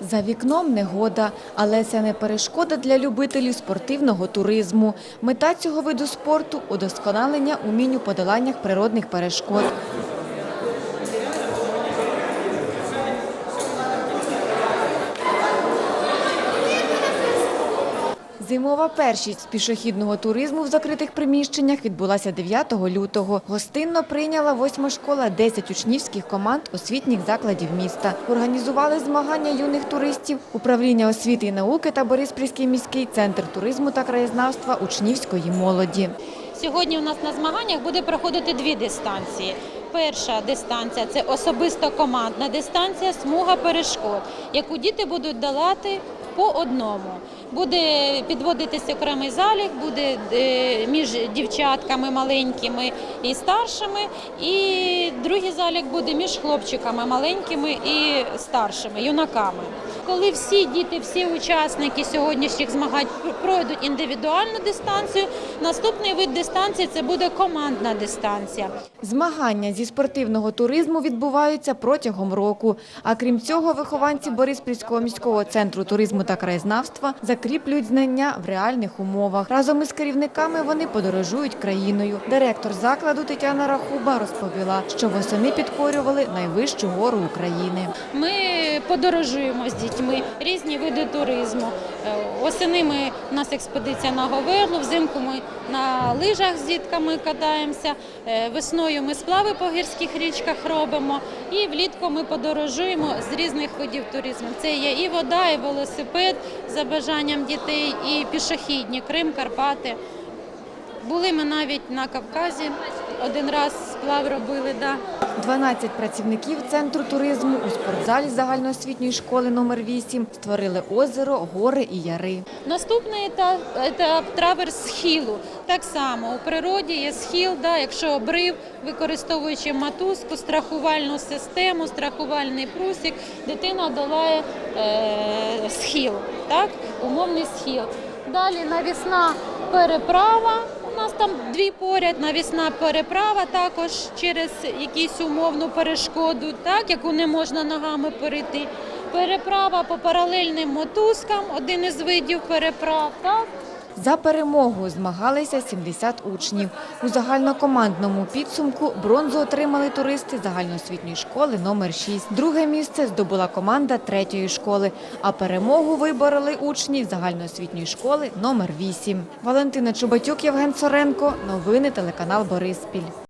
За вікном негода, але це не перешкода для любителів спортивного туризму. Мета цього виду спорту – удосконалення умінь у подоланнях природних перешкод. Зимова першість з пішохідного туризму в закритих приміщеннях відбулася 9 лютого. Гостинно прийняла восьма школа 10 учнівських команд освітніх закладів міста. Організували змагання юних туристів управління освіти і науки та Бориспільський міський центр туризму та краєзнавства учнівської молоді. Сьогодні у нас на змаганнях буде проходити дві дистанції. Перша дистанція це особисто командна дистанція смуга перешкод, яку діти будуть долати по одному. Буде підводитися окремий залік, буде е, між дівчатками маленькими і старшими, і другий залік буде між хлопчиками маленькими і старшими, юнаками. Коли всі діти, всі учасники сьогоднішніх змагань пройдуть індивідуальну дистанцію, наступний вид дистанції це буде командна дистанція. Змагання зі спортивного туризму відбуваються протягом року. А крім цього, вихованці Бориспільського міського центру туризму та краєзнавства закріплюють знання в реальних умовах. Разом із керівниками вони подорожують країною. Директор закладу Тетяна Рахуба розповіла, що восени підкорювали найвищу гору України. Ми подорожуємо з дітьми різні види туризму. Е, Осени ми у нас експедиція на Говерлу, взимку ми на лижах з дітками катаємося. е, Весною ми сплави по гірських річках робимо. І влітку ми подорожуємо з різних видів туризму. Це є і вода, і велосипед за бажанням дітей, і пішохідні, Крим, Карпати. Були ми навіть на Кавказі. Один раз сплав робили. Да. 12 працівників центру туризму у спортзалі загальноосвітньої школи номер 8 створили озеро, гори і яри. Наступний етап, етап траверс схилу. Так само у природі є схил, да, якщо обрив, використовуючи матузку, страхувальну систему, страхувальний прусик, дитина долає е, схил, так, умовний схил. Далі навісна переправа. Нас там дві поряд, навісна переправа також через якусь умовну перешкоду, так, яку не можна ногами перейти. Переправа по паралельним мотузкам, один із видів переправ. Так? За перемогу змагалися 70 учнів. У загальнокомандному підсумку бронзу отримали туристи загальноосвітньої школи номер 6. Друге місце здобула команда третьої школи, а перемогу вибороли учні загальноосвітньої школи номер 8. Валентина Чубатюк, Євген Соренко. Новини телеканал Бориспіль.